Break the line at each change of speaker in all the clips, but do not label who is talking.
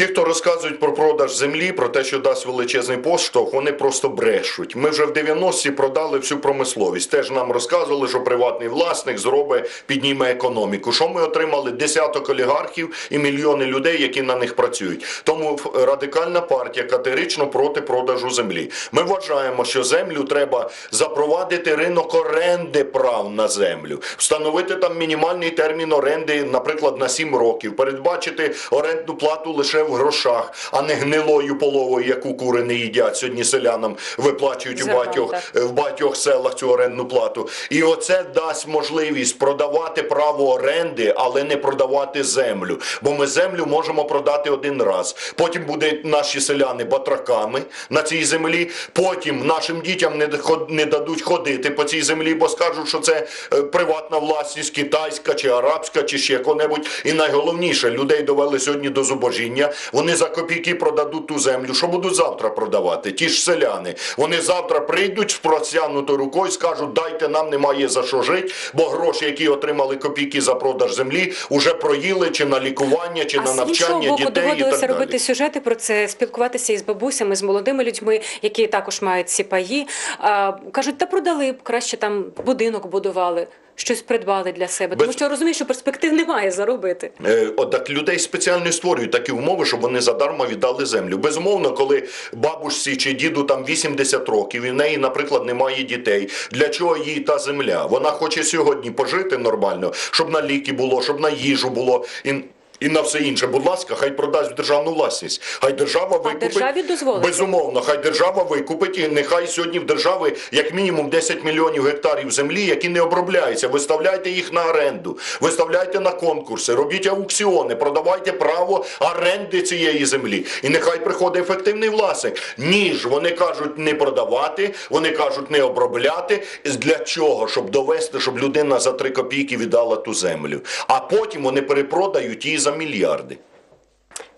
Ті, хто розказують про продаж землі, про те, що дасть величезний поштовх, вони просто брешуть. Ми вже в 90-ті продали всю промисловість. Теж нам розказували, що приватний власник зробить, підніме економіку. Що ми отримали? Десяток олігархів і мільйони людей, які на них працюють. Тому радикальна партія категорично проти продажу землі. Ми вважаємо, що землю треба запровадити ринок оренди прав на землю, встановити там мінімальний термін оренди, наприклад, на 7 років, передбачити орендну плату лише в грошах, а не гнилою половою, яку кури не їдять. Сьогодні селянам виплачують у
Зерном,
багатьох,
так.
в багатьох селах цю орендну плату. І оце дасть можливість продавати право оренди, але не продавати землю. Бо ми землю можемо продати один раз. Потім будуть наші селяни батраками на цій землі. Потім нашим дітям не, не дадуть ходити по цій землі, бо скажуть, що це е, приватна власність китайська чи арабська, чи ще яко-небудь. І найголовніше, людей довели сьогодні до зубожіння. Вони за копійки продадуть ту землю. Що будуть завтра продавати? Ті ж селяни. Вони завтра прийдуть з простягнутою рукою, скажуть, дайте нам немає за що жити, бо гроші, які отримали копійки за продаж землі, уже проїли чи на лікування, чи
А
на навчання
боку,
дітей і
доводилося
так
робити
далі.
сюжети про це, спілкуватися із бабусями, з молодими людьми, які також мають ці паї. А, кажуть, та продали б краще там будинок будували, щось придбали для себе. Тому
Без-
що розумієш, що перспектив немає заробити.
Е, От так людей спеціально створюють такі умови, щоб вони задарма віддали землю. Безумовно, коли бабусі чи діду там 80 років, і в неї, наприклад, немає дітей. Для чого їй та земля? Вона хоче сьогодні пожити нормально, щоб на ліки було, щоб на їжу було. І... І на все інше, будь ласка, хай продасть в державну власність. Хай держава викупить.
державі дозволить.
Безумовно, хай держава викупить і нехай сьогодні в держави як мінімум 10 мільйонів гектарів землі, які не обробляються. Виставляйте їх на оренду, виставляйте на конкурси, робіть аукціони, продавайте право оренди цієї землі. І нехай приходить ефективний власник. Ніж вони кажуть не продавати, вони кажуть не обробляти. Для чого? Щоб довести, щоб людина за 3 копійки віддала ту землю. А потім вони перепродають її за мільярди.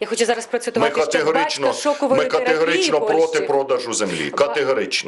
Я хочу зараз процитувати Ми
категорично,
батька
ми категорично проти продажу землі. Категорично.